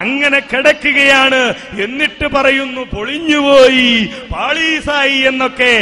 அங்க അങ്ങനെ കിടക്കുകയാണ്. എന്നിട്ട് പറയുന്നു പൊളിഞ്ഞുപോയി. പാളീസായി എന്നൊക്കെ.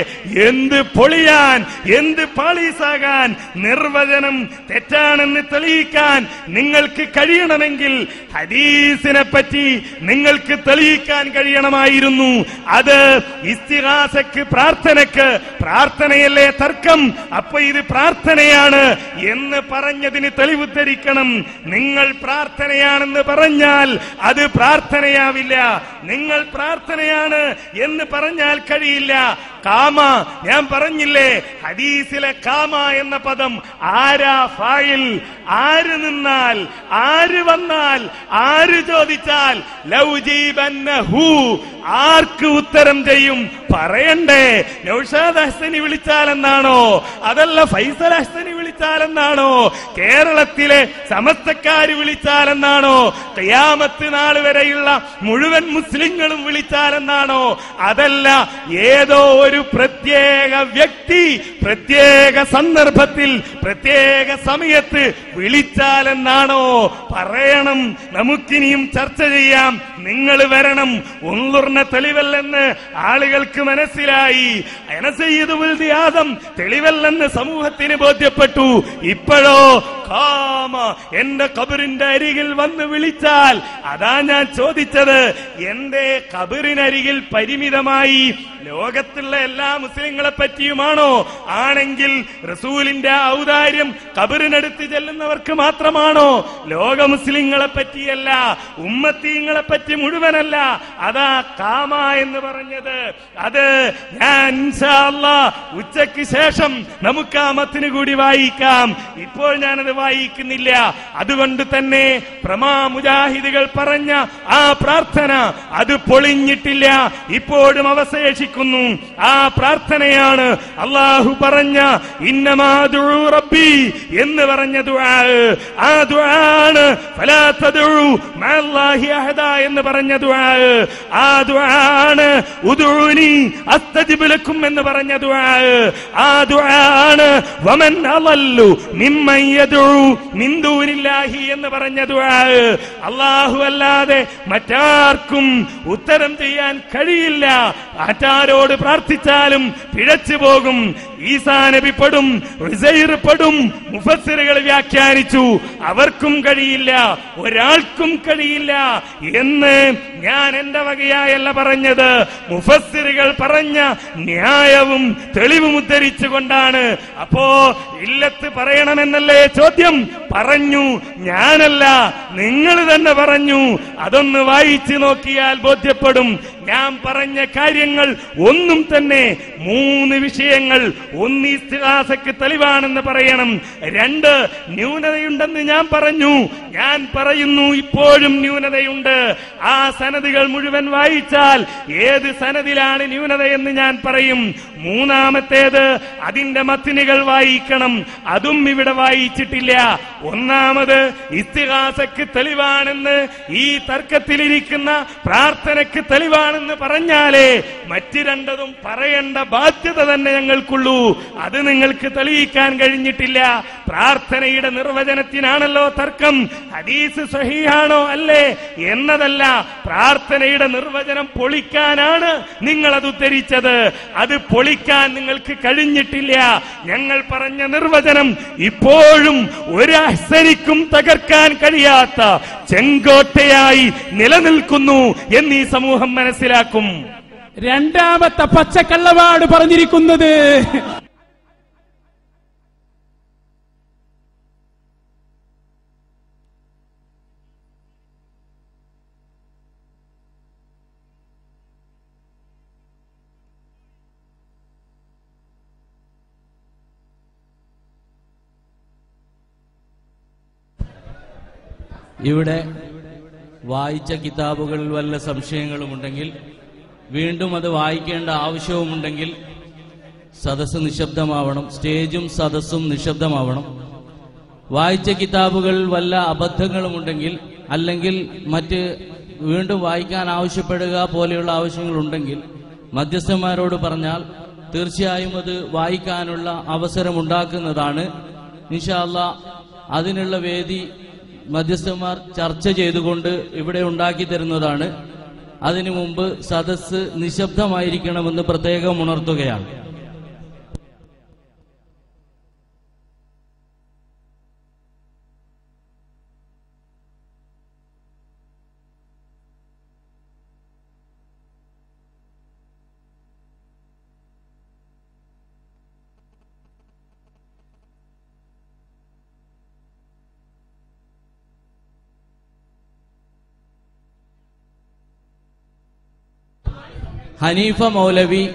എന്ത് പൊളിയാൻ എന്ത് പാളീസാകാൻ? നിർവചനം തെറ്റാണെന്ന് തെളിയിക്കാൻ നിങ്ങൾക്ക് കഴിയണമെങ്കിൽ ഹദീസിനെ പറ്റി നിങ്ങൾക്ക് തെളിയിക്കാൻ കഴിയണമായിരുന്നു. അത് ഇസ്തിഹാസക്ക് പ്രാർത്ഥനക്ക് പ്രാർത്ഥനയല്ലേ തർക്കം? അപ്പൊ ഇത് പ്രാർത്ഥനയാണ് എന്ന് പറഞ്ഞതിന് തെളിവ് ധരിക്കണം നിങ്ങൾ പ്രാർത്ഥനയാണെന്ന് പറഞ്ഞാൽ അത് പ്രാർത്ഥനയാവില്ല. നിങ്ങൾ പ്രാർത്ഥനയാണ് എന്ന് പറഞ്ഞാൽ കഴിയില്ല. കാമ ഞാൻ പറഞ്ഞില്ലേ ഹദീസിലെ കാമ എന്ന പദം ആരാ ഫായിൽ? ആര് നിന്നാൽ ആര് വന്നാൽ ആര് ചോദിച്ചാൽ ലൗജീബന്നഹു ആർക്ക് ഉത്തരം ചെയ്യും? പറയണ്ടേ നൗഷാദ് ഹസനി വിളിച്ചാലെന്നാണോ? അതല്ല ഫൈസൽ ഹസനി വിളിച്ചാലെന്നാണോ? കേരളത്തിലെ സമസ്തക്കാര് വിളിച്ചാലെന്നാണോ? കയാമത്ത് നാൾ വരെയുള്ള മുഴുവൻ മുസ്ലിങ്ങളും വിളിച്ചാലെന്നാണോ? അതല്ല ഏതോ ഒരു പ്രത്യേക വ്യക്തി പ്രത്യേക സന്ദർഭത്തിൽ പ്രത്യേക സമയത്ത് വിളിച്ചാലെന്നാണോ പറയണം. നമുക്കിനിയും ചർച്ച ചെയ്യാം. നിങ്ങൾ വരണം. ഒന്നുർന്ന തെളിവല്ലെന്ന് ആളുകൾക്ക് മനസ്സിലായി. അനസയ്യദ് ആദം തെളിവല്ലെന്ന് സമൂഹത്തിന് ബോധ്യപ്പെട്ടു. ഇപ്പോഴോ കാമ എന്റെ കബറിന്റെ അരികിൽ വന്ന് വിളിച്ചാൽ അതാ ഞാൻ ചോദിച്ചത് എന്റെ കബറിനരികിൽ പരിമിതമായി ലോകത്തുള്ള എല്ലാ മുസ്ലിങ്ങളെ പറ്റിയുമാണോ ആണെങ്കിൽ റസൂലിന്റെ ഔദാര്യം കബറിനടുത്ത് ചെല്ലുന്നവർക്ക് മാത്രമാണോ? ലോക മുസ്ലിങ്ങളെ പറ്റിയല്ല ഉമ്മത്തീങ്ങളെ പറ്റി മുഴുവനല്ല. അതാ കാമ എന്ന് പറഞ്ഞത്. അത് ഞാൻ ഉച്ചയ്ക്ക് ശേഷം നമുക്ക് ആ മത്തിന് കൂടി വായിക്കാം. ഇപ്പോൾ ഞാനത് വായിക്കുന്നില്ല. അതുകൊണ്ട് തന്നെ പ്രമാ മുജാഹിദികൾ പറഞ്ഞ ആ പ്രാർത്ഥന അത് പൊളിഞ്ഞിട്ടില്ല. ഇപ്പോഴും അവശേഷിക്കുന്നു. ആ പ്രാർത്ഥനയാണ് അള്ളാഹു പറഞ്ഞ റബ്ബി എന്ന് പറഞ്ഞ ആ ദുആണ് എന്ന് പറഞ്ഞ ആ ദുആണ് ഉദുനി അസ്തജിബലക്കും എന്ന് പറഞ്ഞ ആ ദുആണ് വമൻ അലല്ലു മിമ്മൻ യദ്ഉ മിൻ ദൂനില്ലാഹി എന്ന് പറഞ്ഞ അല്ലാഹു അല്ലാതെ മറ്റാർക്കും ഉത്തരം ചെയ്യാൻ കഴിയില്ല. ആറ്റാരോട് പ്രാർത്ഥിച്ചാലും പിഴച്ചു പോകും. ഈസാ നബി വ്യാഖ്യാനിച്ചു. അവർക്കും കഴിയില്ല ഒരാൾക്കും കഴിയില്ല എന്ന് ഞാൻ എന്റെ വകയായല്ല പറഞ്ഞത്. മുഫസ്സിറുകൾ പറഞ്ഞ ന്യായവും തെളിവും ഉദ്ധരിച്ചുകൊണ്ടാണ് അപ്പോ ഇല്ലത്ത് പറയണമെന്നല്ലേ ചോദ്യം? പറഞ്ഞു ഞാനല്ല നിങ്ങൾ തന്നെ പറഞ്ഞു. അതൊന്ന് വായിച്ചു നോക്കിയാൽ ബോധ്യപ്പെടും. ഞാൻ പറഞ്ഞ കാര്യങ്ങൾ ഒന്നും തന്നെ മൂന്ന് വിഷയങ്ങൾ ഒന്ന് ഇസ്തിഹാസക്ക് തെളിവാണെന്ന് പറയണം. രണ്ട് ന്യൂനതയുണ്ടെന്ന് ഞാൻ പറഞ്ഞു. ഞാൻ പറയുന്നു ഇപ്പോഴും ന്യൂനതയുണ്ട്. ആ സനദികൾ മുഴുവൻ വായിച്ചാൽ ഏത് സനദിലാണ് ന്യൂനതയെന്ന് ഞാൻ പറയും. മൂന്നാമത്തേത് അതിന്റെ മത്തിനുകൾ വായിക്കണം. അതും ഇവിടെ വായിച്ചിട്ടില്ല. ഒന്നാമത് ഇസ്തിഹാസക്ക് തെളിവാണെന്ന് ഈ തർക്കത്തിലിരിക്കുന്ന പ്രാർത്ഥനയ്ക്ക് തെളിവാണെന്ന് പറഞ്ഞാലേ മറ്റു രണ്ടതും പറയേണ്ട ബാധ്യത തന്നെ ഞങ്ങൾക്കുള്ളൂ. അത് നിങ്ങൾക്ക് തെളിയിക്കാൻ കഴിഞ്ഞിട്ടില്ല. പ്രാർത്ഥനയുടെ നിർവചനത്തിനാണല്ലോ തർക്കം. ഹദീസ് സഹിയാണോ അല്ലേ? എന്നതല്ല പ്രാർത്ഥനയുടെ നിർവചനം പൊളിക്കാനാണ് നിങ്ങൾ അത് ഉദ്ധരിച്ചത്. അത് പൊളിക്കാൻ നിങ്ങൾക്ക് കഴിഞ്ഞിട്ടില്ല. ഞങ്ങൾ പറഞ്ഞ നിർവചനം ഇപ്പോഴും ഒരു തകർക്കാൻ കഴിയാത്ത ചെങ്കോട്ടയായി നിലനിൽക്കുന്നു എന്ന് സമൂഹം മനസ്സിലാക്കും. രണ്ടാമത്തെ പച്ചക്കള്ളവാട് പറഞ്ഞിരിക്കുന്നത് ഇവിടെ വായിച്ച കിതാബുകളിൽ വല്ല സംശയങ്ങളുമുണ്ടെങ്കിൽ വീണ്ടും അത് വായിക്കേണ്ട ആവശ്യവുമുണ്ടെങ്കിൽ സദസ് നിശബ്ദമാവണം സ്റ്റേജും സദസ്സും നിശബ്ദമാവണം. വായിച്ച കിതാബുകൾ വല്ല അബദ്ധങ്ങളുമുണ്ടെങ്കിൽ അല്ലെങ്കിൽ മറ്റ് വീണ്ടും വായിക്കാൻ ആവശ്യപ്പെടുക പോലെയുള്ള ആവശ്യങ്ങളുണ്ടെങ്കിൽ മധ്യസ്ഥന്മാരോട് പറഞ്ഞാൽ തീർച്ചയായും അത് വായിക്കാനുള്ള അവസരമുണ്ടാക്കുന്നതാണ്. നിഷാല്ല അതിനുള്ള വേദി മധ്യസ്ഥന്മാർ ചർച്ച ചെയ്തുകൊണ്ട് ഇവിടെ ഉണ്ടാക്കി തരുന്നതാണ്. അതിനു മുമ്പ് സദസ് നിശബ്ദമായിരിക്കണമെന്ന് പ്രത്യേകം ഉണർത്തുകയാണ്. ഹനീഫ മൗലവി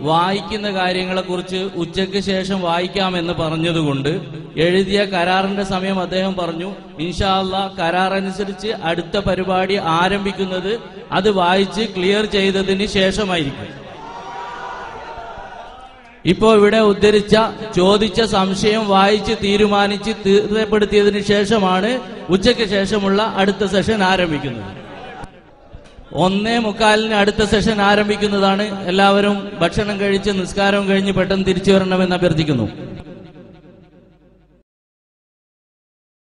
വായിക്കുന്ന കാര്യങ്ങളെക്കുറിച്ച് ഉച്ചയ്ക്ക് ശേഷം വായിക്കാമെന്ന് പറഞ്ഞതുകൊണ്ട് എഴുതിയ കരാറിന്റെ സമയം അദ്ദേഹം പറഞ്ഞു ഇൻഷാല്ല കരാർ അനുസരിച്ച് അടുത്ത പരിപാടി ആരംഭിക്കുന്നത് അത് വായിച്ച് ക്ലിയർ ചെയ്തതിന് ശേഷമായിരിക്കും. ഇപ്പോ ഇവിടെ ഉദ്ധരിച്ച ചോദിച്ച സംശയം വായിച്ച് തീരുമാനിച്ച് തീർച്ചപ്പെടുത്തിയതിനു ശേഷമാണ് ഉച്ചയ്ക്ക് ശേഷമുള്ള അടുത്ത സെഷൻ ആരംഭിക്കുന്നത്. ഒന്നേ മുക്കാലിന് അടുത്ത സെഷൻ ആരംഭിക്കുന്നതാണ്. എല്ലാവരും ഭക്ഷണം കഴിച്ച് നിസ്കാരം കഴിഞ്ഞ് പെട്ടെന്ന് തിരിച്ചു വരണമെന്ന് അഭ്യർത്ഥിക്കുന്നു.